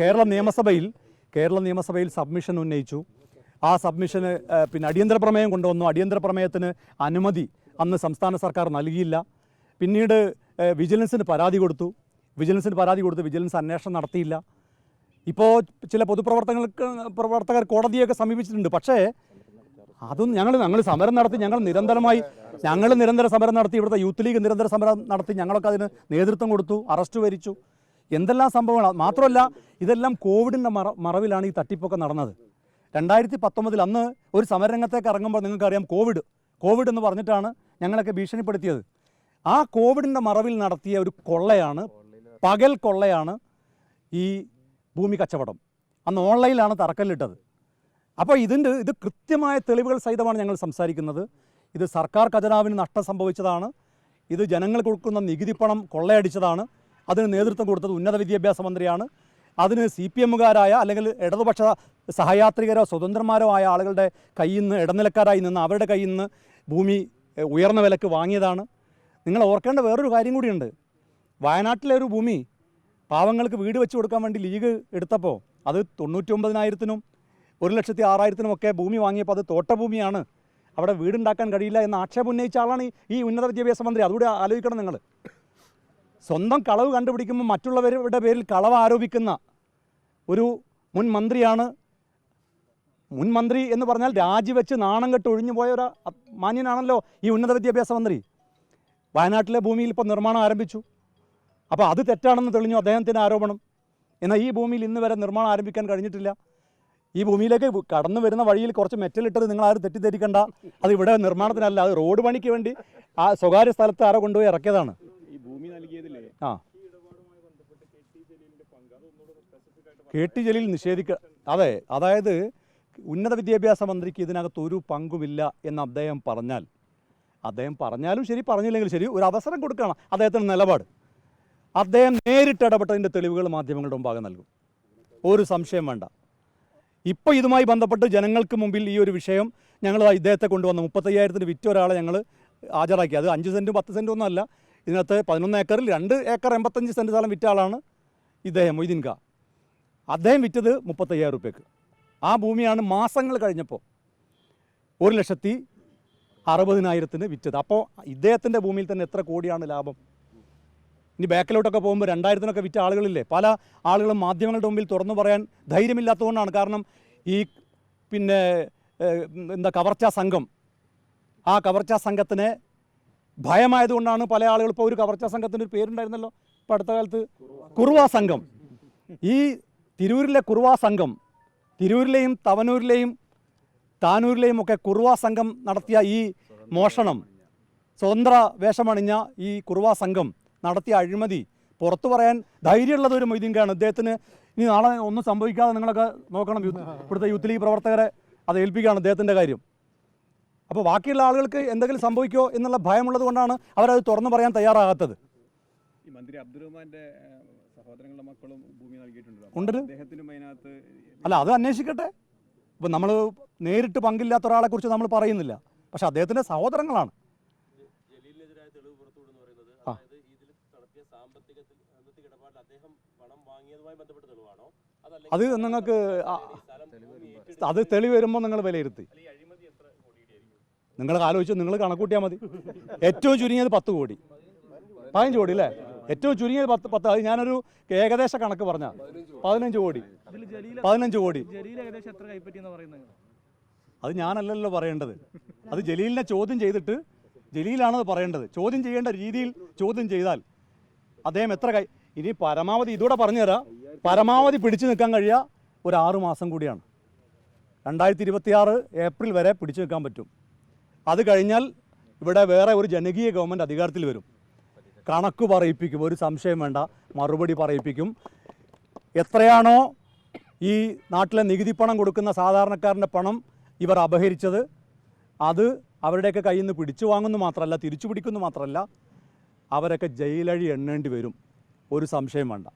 കേരള നിയമസഭയിൽ കേരള നിയമസഭയിൽ സബ്മിഷൻ ഉന്നയിച്ചു. ആ സബ്മിഷന് പിന്നെ അടിയന്തര പ്രമേയം കൊണ്ടുവന്നു. അടിയന്തര പ്രമേയത്തിന് അനുമതി അന്ന് സംസ്ഥാന സർക്കാർ നൽകിയില്ല. പിന്നീട് വിജിലൻസിന് പരാതി കൊടുത്തു. വിജിലൻസിന് പരാതി കൊടുത്ത് വിജിലൻസ് അന്വേഷണം നടത്തിയില്ല. ഇപ്പോൾ ചില പൊതുപ്രവർത്തകർക്ക് പ്രവർത്തകർ കോടതിയൊക്കെ സമീപിച്ചിട്ടുണ്ട്. പക്ഷേ അതും ഞങ്ങൾ ഞങ്ങൾ സമരം നടത്തി ഞങ്ങൾ നിരന്തരമായി ഞങ്ങൾ നിരന്തര സമരം നടത്തി ഇവിടുത്തെ യൂത്ത് ലീഗ് നിരന്തര സമരം നടത്തി ഞങ്ങളൊക്കെ അതിന് നേതൃത്വം കൊടുത്തു അറസ്റ്റ് വരിച്ചു. എന്തെല്ലാം സംഭവങ്ങളാണ് മാത്രമല്ല ഇതെല്ലാം കോവിഡിന്റെ മറ മറവിലാണ് ഈ തട്ടിപ്പൊക്കെ നടന്നത്. രണ്ടായിരത്തി പത്തൊമ്പതിൽ അന്ന് ഒരു സമരരംഗത്തേക്ക് ഇറങ്ങുമ്പോൾ നിങ്ങൾക്കറിയാം കോവിഡ്. കോവിഡ് എന്ന് പറഞ്ഞിട്ടാണ് ഞങ്ങളൊക്കെ ഭീഷണിപ്പെടുത്തിയത്. ആ കോവിഡിന്റെ മറവിൽ നടത്തിയ ഒരു കൊള്ളയാണ് പകൽ കൊള്ളയാണ് ഈ ഭൂമി കച്ചവടം. അന്ന് ഓൺലൈനിലാണ് തറക്കല്ലിട്ടത്. അപ്പോൾ ഇതിന്റെ ഇത് കൃത്യമായ തെളിവുകൾ സഹിതമാണ് ഞങ്ങൾ സംസാരിക്കുന്നത്. ഇത് സർക്കാർ ഖജനാവിന് നഷ്ടം സംഭവിച്ചതാണ്. ഇത് ജനങ്ങൾ കൊടുക്കുന്ന നികുതി പണം കൊള്ളയടിച്ചതാണ്. അതിന് നേതൃത്വം കൊടുത്തത് ഉന്നത വിദ്യാഭ്യാസ മന്ത്രിയാണ്. അതിന് സി പി എമ്മുകാരായ അല്ലെങ്കിൽ ഇടതുപക്ഷ സഹയാത്രികരോ സ്വതന്ത്രന്മാരോ ആയ ആളുകളുടെ കയ്യിൽ നിന്ന് ഇടനിലക്കാരായി നിന്ന് അവരുടെ കയ്യിൽ നിന്ന് ഭൂമി ഉയർന്ന വിലക്ക് വാങ്ങിയതാണ്. നിങ്ങൾ ഓർക്കേണ്ട വേറൊരു കാര്യം കൂടിയുണ്ട്. വയനാട്ടിലെ ഒരു ഭൂമി പാവങ്ങൾക്ക് വീട് വെച്ച് കൊടുക്കാൻ വേണ്ടി ലീഗ് എടുത്തപ്പോൾ അത് തൊണ്ണൂറ്റി ഒമ്പതിനായിരത്തിനും ഒരു ലക്ഷത്തി ആറായിരത്തിനും ഒക്കെ ഭൂമി വാങ്ങിയപ്പോൾ അത് തോട്ടഭൂമിയാണ്. അവിടെ വീടുണ്ടാക്കാൻ കഴിയില്ല എന്ന് ആക്ഷേപം ഉന്നയിച്ച ആളാണ് ഈ- ഉന്നത വിദ്യാഭ്യാസ മന്ത്രി. അതുകൂടി ആലോചിക്കണം നിങ്ങൾ. സ്വന്തം കളവ് കണ്ടുപിടിക്കുമ്പോൾ മറ്റുള്ളവരുടെ പേരിൽ കളവ് ആരോപിക്കുന്ന ഒരു മുൻ മന്ത്രിയാണ്. മുൻ മന്ത്രി എന്ന് പറഞ്ഞാൽ രാജിവെച്ച് നാണം കെട്ട് ഒഴിഞ്ഞു പോയ ഒരു മാന്യനാണല്ലോ ഈ ഉന്നത വിദ്യാഭ്യാസ മന്ത്രി. വയനാട്ടിലെ ഭൂമിയിൽ ഇപ്പോൾ നിർമ്മാണം ആരംഭിച്ചു. അപ്പോൾ അത് തെറ്റാണെന്ന് തെളിഞ്ഞു അദ്ദേഹത്തിന്റെ ആരോപണം. എന്നാൽ ഈ ഭൂമിയിൽ ഇന്ന് വരെ നിർമ്മാണം ആരംഭിക്കാൻ കഴിഞ്ഞിട്ടില്ല. ഈ ഭൂമിയിലേക്ക് കടന്നു വരുന്ന വഴിയിൽ കുറച്ച് മെറ്റലിട്ടത് നിങ്ങൾ ആരും തെറ്റിദ്ധരിക്കണ്ട. അത് ഇവിടെ നിർമ്മാണത്തിനല്ല അത് റോഡ് പണിക്ക് വേണ്ടി ആ സ്വകാര്യ സ്ഥലത്ത് ആരോ കൊണ്ടുപോയി ഇറക്കിയതാണ്. നൽകിയതില്ലേ ആ. കെ ടി ജലീൽ നിഷേധിക്ക അതെ അതായത് ഉന്നത വിദ്യാഭ്യാസ മന്ത്രിക്ക് ഇതിനകത്ത് ഒരു പങ്കുമില്ല എന്ന് അദ്ദേഹം പറഞ്ഞാൽ അദ്ദേഹം പറഞ്ഞാലും ശരി പറഞ്ഞില്ലെങ്കിലും ശരി ഒരു അവസരം കൊടുക്കണം അദ്ദേഹത്തിന് നിലപാട്. അദ്ദേഹം നേരിട്ട് ഇടപെട്ടതിന്റെ തെളിവുകൾ മാധ്യമങ്ങളുടെ മുമ്പാകെ നൽകും. ഒരു സംശയം വേണ്ട. ഇപ്പോൾ ഇതുമായി ബന്ധപ്പെട്ട് ജനങ്ങൾക്ക് മുമ്പിൽ ഈ ഒരു വിഷയം ഞങ്ങൾ ഇദ്ദേഹത്തെ കൊണ്ടുവന്ന മുപ്പത്തയ്യായിരത്തിന് വിറ്റ ഒരാളെ ഞങ്ങൾ ഹാജരാക്കി. അത് അഞ്ച് സെന്റും പത്ത് സെന്റും ഒന്നും അല്ല. ഇതിനകത്ത് പതിനൊന്ന് ഏക്കറിൽ രണ്ട് ഏക്കർ എൺപത്തഞ്ച് സെന്റ് സ്ഥലം വിറ്റ ആളാണ് ഇദ്ദേഹം മൊയ്തീൻ ഖാ അദ്ദേഹം വിറ്റത് മുപ്പത്തയ്യായിരം റുപ്യക്ക്. ആ ഭൂമിയാണ് മാസങ്ങൾ കഴിഞ്ഞപ്പോൾ ഒരു ലക്ഷത്തി അറുപതിനായിരത്തിന് വിറ്റത്. അപ്പോൾ ഇദ്ദേഹത്തിന്റെ ഭൂമിയിൽ തന്നെ എത്ര കോടിയാണ് ലാഭം? ഇനി ബാക്കിലോട്ടൊക്കെ പോകുമ്പോൾ രണ്ടായിരത്തിനൊക്കെ വിറ്റ ആളുകളില്ലേ? പല ആളുകളും മാധ്യമങ്ങളുടെ മുമ്പിൽ തുറന്നു പറയാൻ ധൈര്യമില്ലാത്തതുകൊണ്ടാണ്. കാരണം ഈ പിന്നെ എന്താ കവർച്ചാ സംഘം. ആ കവർച്ചാ സംഘത്തിനെ ഭയമായതുകൊണ്ടാണ് പല ആളുകൾ ഇപ്പോൾ ഒരു കവർച്ചാ സംഘത്തിന്റെ ഒരു പേരുണ്ടായിരുന്നല്ലോ. ഇപ്പോൾ അടുത്ത കാലത്ത് കുറുവാ സംഘം. ഈ തിരൂരിലെ കുറുവാ സംഘം തിരൂരിലെയും തവനൂരിലെയും താനൂരിലെയും ഒക്കെ കുറുവാ സംഘം നടത്തിയ ഈ മോഷണം സ്വതന്ത്ര വേഷമണിഞ്ഞ ഈ കുറുവാ സംഘം നടത്തിയ അഴിമതി പുറത്തു പറയാൻ ധൈര്യമുള്ളത് ഒരു മൊയ്തീങ്കാണ് അദ്ദേഹത്തിന് ഇനി നാളെ ഒന്നും സംഭവിക്കാതെ നിങ്ങളൊക്കെ നോക്കണം. ഇവിടുത്തെ യൂത്ത് ലീഗ് പ്രവർത്തകരെ അത് ഏൽപ്പിക്കുകയാണ് അദ്ദേഹത്തിന്റെ കാര്യം. അപ്പോൾ ബാക്കിയുള്ള ആളുകൾക്ക് എന്തെങ്കിലും സംഭവിക്കുമോ എന്നുള്ള ഭയമുള്ളത് കൊണ്ടാണ് അവരത് തുറന്നു പറയാൻ തയ്യാറാകാത്തത്. ഈ മന്ത്രി അബ്ദുറഹ്മാന്റെ റഹ്മാന്റെ സഹോദരങ്ങളുടെ മക്കളും ഭൂമി നൽകിയിട്ടുണ്ട് അല്ല അത് അന്വേഷിക്കട്ടെ. ഇപ്പം നമ്മൾ നേരിട്ട് പങ്കില്ലാത്ത ഒരാളെ കുറിച്ച് നമ്മൾ പറയുന്നില്ല. പക്ഷെ അദ്ദേഹത്തിന്റെ സഹോദരങ്ങളാണ്. അത് നിങ്ങൾക്ക് അത് തെളിവ് വരുമ്പോൾ നിങ്ങൾ വിലയിരുത്തി ഈ അഴിമതി എത്ര കോടിയുടെ ആയിരിക്കും നിങ്ങൾ ആലോചിച്ച് നിങ്ങൾ കണക്കൂട്ടിയാൽ മതി. ഏറ്റവും ചുരുങ്ങിയത് പത്ത് കോടി. പതിനഞ്ച് കോടി അല്ലേ? ഏറ്റവും ചുരുങ്ങിയത് പത്ത് പത്ത് അത് ഞാനൊരു ഏകദേശ കണക്ക് പറഞ്ഞ. പതിനഞ്ച് കോടി. പതിനഞ്ച് കോടി. അത് ഞാനല്ലല്ലോ പറയേണ്ടത്. അത് ജലീലിനെ ചോദ്യം ചെയ്തിട്ട് ജലീലാണത് പറയേണ്ടത്. ചോദ്യം ചെയ്യേണ്ട രീതിയിൽ ചോദ്യം ചെയ്താൽ അദ്ദേഹം എത്ര കൈ ഇനി പരമാവധി ഇതൂടെ പറഞ്ഞുതരാം. പരമാവധി പിടിച്ചു നിൽക്കാൻ കഴിയുക ഒരു ആറ് മാസം കൂടിയാണ്. രണ്ടായിരത്തി ഇരുപത്തിയാറ് ഏപ്രിൽ വരെ പിടിച്ചു നിൽക്കാൻ പറ്റും. അത് കഴിഞ്ഞാൽ ഇവിടെ വേറെ ഒരു ജനകീയ ഗവൺമെന്റ് അധികാരത്തിൽ വരും. കണക്ക് പറയിപ്പിക്കും ഒരു സംശയം വേണ്ട മറുപടി പറയിപ്പിക്കും. എത്രയാണോ ഈ നാട്ടിലെ നികുതി പണം കൊടുക്കുന്ന സാധാരണക്കാരന്റെ പണം ഇവർ അപഹരിച്ചത് അത് അവരുടെയൊക്കെ കയ്യിൽ നിന്ന് പിടിച്ചു വാങ്ങുന്നു മാത്രമല്ല തിരിച്ചു പിടിക്കുന്നു മാത്രമല്ല അവരൊക്കെ ജയിലഴി എണ്ണേണ്ടി വരും. ഒരു സംശയം വേണ്ട.